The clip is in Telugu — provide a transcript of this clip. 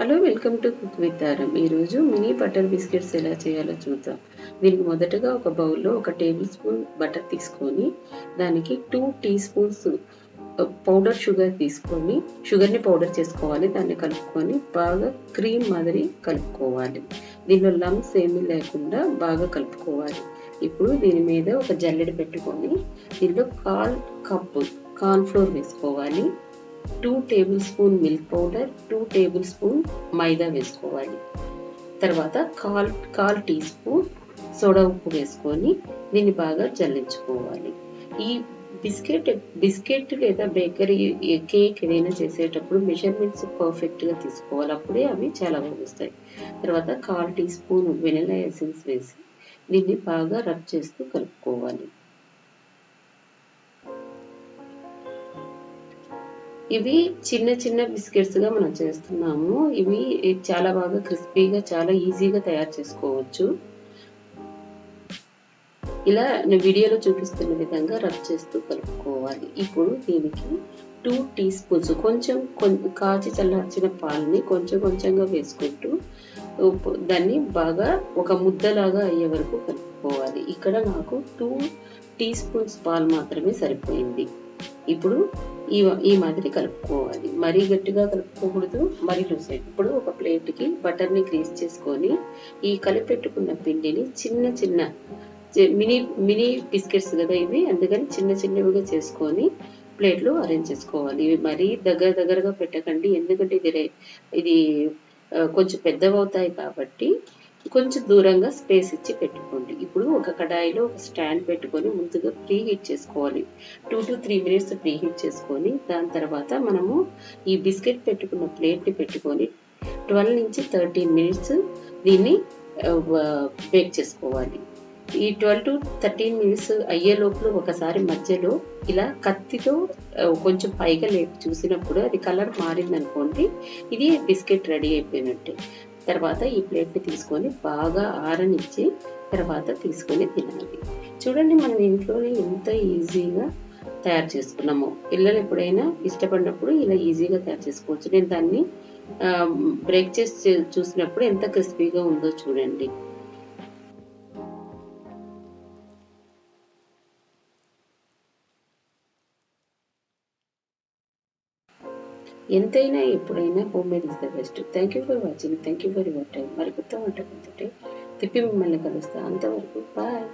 Hello welcome to cook with Aaram. ఈరోజు మినీ బటర్ బిస్కెట్స్ ఎలా చేయాలో చూద్దాం. దీనికి మొదటగా ఒక బౌల్లో ఒక టేబుల్ స్పూన్ బటర్ తీసుకొని దానికి two tea spoons powder sugar తీసుకొని షుగర్ని పౌడర్ చేసుకోవాలి. దాన్ని కలుపుకొని బాగా క్రీమ్ మాదిరి కలుపుకోవాలి. దీనిలో లమ్స్ ఏమీ లేకుండా బాగా కలుపుకోవాలి. ఇప్పుడు దీని మీద ఒక జల్లెడ పెట్టుకొని దీనిలో కాల్ కప్పు కార్న్ ఫ్లోర్ వేసుకోవాలి. Two tablespoon milk powder two tablespoon maida వేసుకోవాలి. తర్వాత కాల్ కాల్ టీ స్పూన్ సోడా ఉప్పు వేసుకొని దీన్ని బాగా జల్లించుకోవాలి ఈ బిస్కెట్ బిస్కెట్ లేదా బేకరీ కేక్ ఏదైనా చేసేటప్పుడు మెజర్మెంట్స్ పర్ఫెక్ట్గా తీసుకోవాలి. అప్పుడే అవి చాలా బాగుస్తాయి తర్వాత కాల్ టీ స్పూన్ వెనిలా ఎసెన్స్ వేసి దీన్ని బాగా రబ్ చేస్తూ కలుపుకోవాలి. ఇవి చిన్న చిన్న బిస్కెట్స్గా మనం చేస్తున్నాము. ఇవి చాలా బాగా క్రిస్పీగా చాలా ఈజీగా తయారు చేసుకోవచ్చు. ఇలా వీడియోలో చూపిస్తున్న విధంగా రబ్ చేస్తూ కలుపుకోవాలి. ఇప్పుడు దీనికి టూ టీ స్పూన్స్ కొంచెం కాచి చల్లార్చిన పాలని కొంచెం కొంచెంగా వేసుకుంటూ దాన్ని బాగా ఒక ముద్దలాగా అయ్యే వరకు కలుపుకోవాలి. ఇక్కడ నాకు టూ టీ స్పూన్స్ పాలు మాత్రమే సరిపోయింది. ఇప్పుడు ఈ ఈ మాదిరి కలుపుకోవాలి. మరీ గట్టిగా కలుపుకోకూడదు మరీ లూజ్. ఇప్పుడు ఒక ప్లేట్కి బటర్ని గ్రీస్ చేసుకొని ఈ కలిపెట్టుకున్న పిండిని చిన్న చిన్న మినీ మినీ బిస్కెట్స్ కదా ఇవి? అందుకని చిన్న చిన్నవిగా చేసుకొని ప్లేట్లు అరేంజ్ చేసుకోవాలి. ఇవి మరీ దగ్గర దగ్గరగా పెట్టకండి. ఎందుకంటే ఇది ఇది కొంచెం పెద్దవవుతాయి కాబట్టి కొంచెం దూరంగా స్పేస్ ఇచ్చి పెట్టుకోండి. ఇప్పుడు ఒక కడాయిలో ఒక స్టాండ్ పెట్టుకొని ముందుగా ప్రీ హీట్ చేసుకోవాలి. Two to three minutes preheat చేసుకొని దాని తర్వాత మనము ఈ బిస్కెట్ పెట్టుకున్న ప్లేట్ని పెట్టుకొని ట్వెల్వ్ నుంచి థర్టీన్ మినిట్స్ దీన్ని బేక్ చేసుకోవాలి. ఈ ట్వెల్వ్ టు థర్టీన్ మినిట్స్ అయ్యే లోపల ఒకసారి మధ్యలో ఇలా కత్తితో కొంచెం పైగా లేపి చూసినప్పుడు అది కలర్ మారిందనుకోండి ఇది బిస్కెట్ రెడీ అయిపోయినట్టే. తర్వాత ఈ ప్లేట్ని తీసుకొని బాగా ఆరనిచ్చి తర్వాత తీసుకొని తినాలి. చూడండి మనం ఇంట్లోనే ఎంత ఈజీగా తయారు చేసుకున్నాము. పిల్లలు ఎప్పుడైనా ఇష్టపడినప్పుడు ఇలా ఈజీగా తయారు చేసుకోవచ్చు. నేను దాన్ని బ్రేక్ చేసి చూసినప్పుడు ఎంత క్రిస్పీగా ఉందో చూడండి. ఎంతైనా ఎప్పుడైనా homemade is the best thank you for watching thank you for your time మరి కొత్త వంట తిప్పి మిమ్మల్ని కలుస్తా. అంతవరకు బాయ్